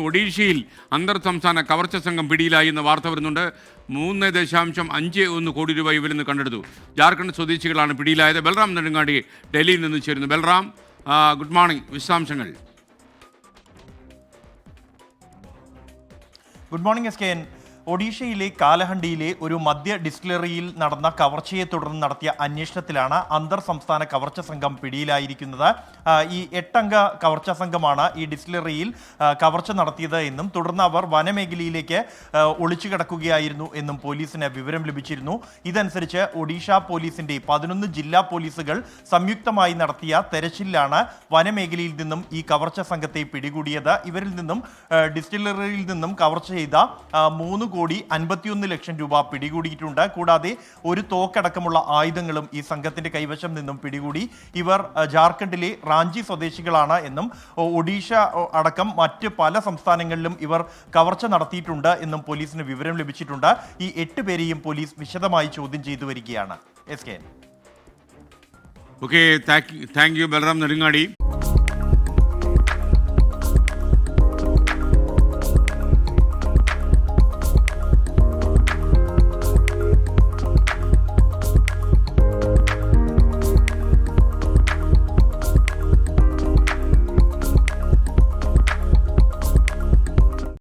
ഒഡീഷയിൽ അന്തർ സംസ്ഥാന കവർച്ച സംഘം പിടിയിലായി എന്ന വാർത്ത വരുന്നുണ്ട്. മൂന്ന് ദശാംശം അഞ്ച് ഒന്ന് കോടി രൂപ ഇവരിൽ നിന്ന് കണ്ടെടുത്തു. ജാർഖണ്ഡ് സ്വദേശികളാണ് പിടിയിലായത്. ബൽറാം നെടുങ്ങാടി ഡൽഹിയിൽ നിന്ന് ചേരുന്നു. Balram good morning. വിശദാംശങ്ങൾ. Good morning S K N. ഒഡീഷയിലെ കാലഹണ്ടിയിലെ ഒരു മദ്യ ഡിസ്റ്റിലറിയിൽ നടന്ന കവർച്ചയെ തുടർന്ന് നടത്തിയ അന്വേഷണത്തിലാണ് അന്തർ സംസ്ഥാന കവർച്ച സംഘം പിടിയിലായിരിക്കുന്നത്. ഈ എട്ടംഗ കവർച്ച സംഘമാണ് ഈ ഡിസ്റ്റിലറിയിൽ കവർച്ച നടത്തിയത് എന്നും തുടർന്ന് അവർ വനമേഖലയിലേക്ക് ഒളിച്ചു കിടക്കുകയായിരുന്നു എന്നും പോലീസിന് വിവരം ലഭിച്ചിരുന്നു. ഇതനുസരിച്ച് ഒഡീഷ പോലീസിന്റെ പതിനൊന്ന് ജില്ലാ പോലീസുകൾ സംയുക്തമായി നടത്തിയ തെരച്ചിലാണ് വനമേഖലയിൽ നിന്നും ഈ കവർച്ച സംഘത്തെ പിടികൂടിയത്. ഇവരിൽ നിന്നും ഡിസ്റ്റിലറിയിൽ നിന്നും കവർച്ച ചെയ്ത മൂന്ന് കോടി അൻപത്തിയൊന്ന് ലക്ഷം രൂപ പിടികൂടിയിട്ടുണ്ട്. കൂടാതെ ഒരു തോക്കടക്കമുള്ള ആയുധങ്ങളും ഈ സംഘത്തിന്റെ കൈവശം നിന്നും പിടികൂടി ഇവർ ജാർഖണ്ഡിലെ റാഞ്ചി സ്വദേശികളാണ് എന്നും ഒഡീഷ അടക്കം മറ്റ് പല സംസ്ഥാനങ്ങളിലും ഇവർ കവർച്ച നടത്തിയിട്ടുണ്ട് എന്നും പോലീസിന് വിവരം ലഭിച്ചിട്ടുണ്ട്. ഈ എട്ട് പേരെയും പോലീസ് വിശദമായി ചോദ്യം ചെയ്തു വരികയാണ്. S K okay thank you Balaram Nedungadi.